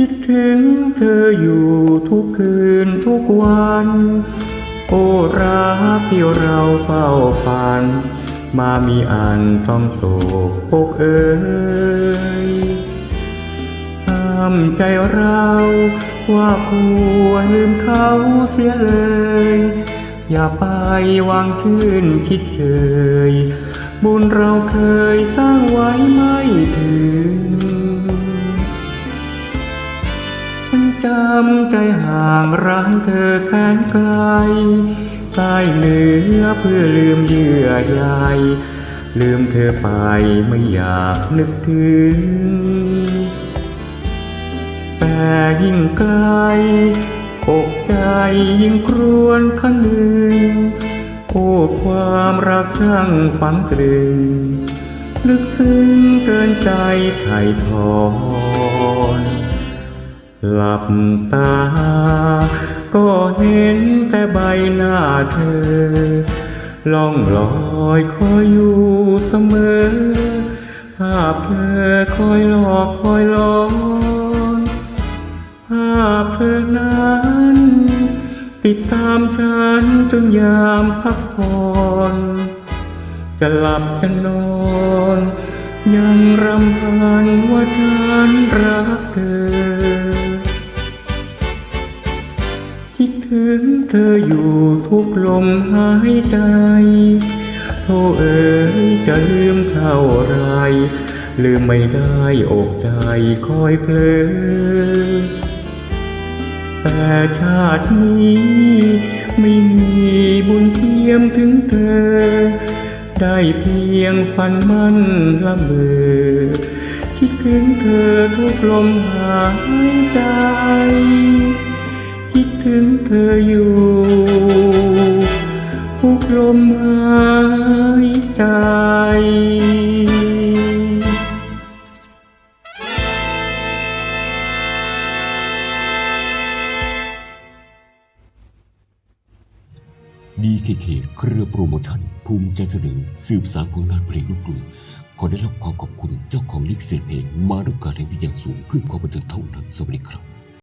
คิดถึงเธออยู่ทุกคืนทุกวัน โอ้รักที่เราเฝ้าฝัน มามีอันต้องโศกอกเอ่ยห้ามใจเราว่าควรลืมเขาเสียเลย อย่าไปวางชื่นคิดเฉยบุญเราเคยสร้างไว้ไม่ถึง ฉันจำใจห่างรักเธอแสนไกลใต้เนือเพื่อลืมเยื่อใยลืมเธอไปไม่อยากนึกถึง แต่ยิ่งไกลอกใจยิ่งครวญคันหนึ่งโอ้ความรักช่างฝังตรึง ลึกซึ้งเกินใจไถ่ถอน หลับตา ก็เห็นแต่ใบหน้าเธอ ล่องลอยคอยอยู่เสมอ ภาพเธอคอยหลอกคอยหลอนภาพเธอนั้น ติดตามฉันจนยามพักผ่อนจะหลับจะนอน ยังรำพันว่าฉันรัก ถึงเธออยู่ทุกลมหายใจโทเอ๋ยจะลืมเท่าไรลืมไม่ได้อกใจคอยเพลอแต่ชาตินี้ ไม่มีบุญเทียมถึงเธอ ได้เพียงฝันมันละเมอคิดถึงเธอทุกลมหายใจ คิดถึงเธออยู่ ทุกลมหายใจดีเคเคเครือโปรโมชั่น ภูมิใจเสนอสืบสานผลงานเพลงลูกกรุงขอได้รับความขอบคุณเจ้าของลิขสิทธิ์เพลงมาด้วยการแห่งที่อย่างสูงเพื่อความบันเทิงเท่านั้นสวัสดีครับ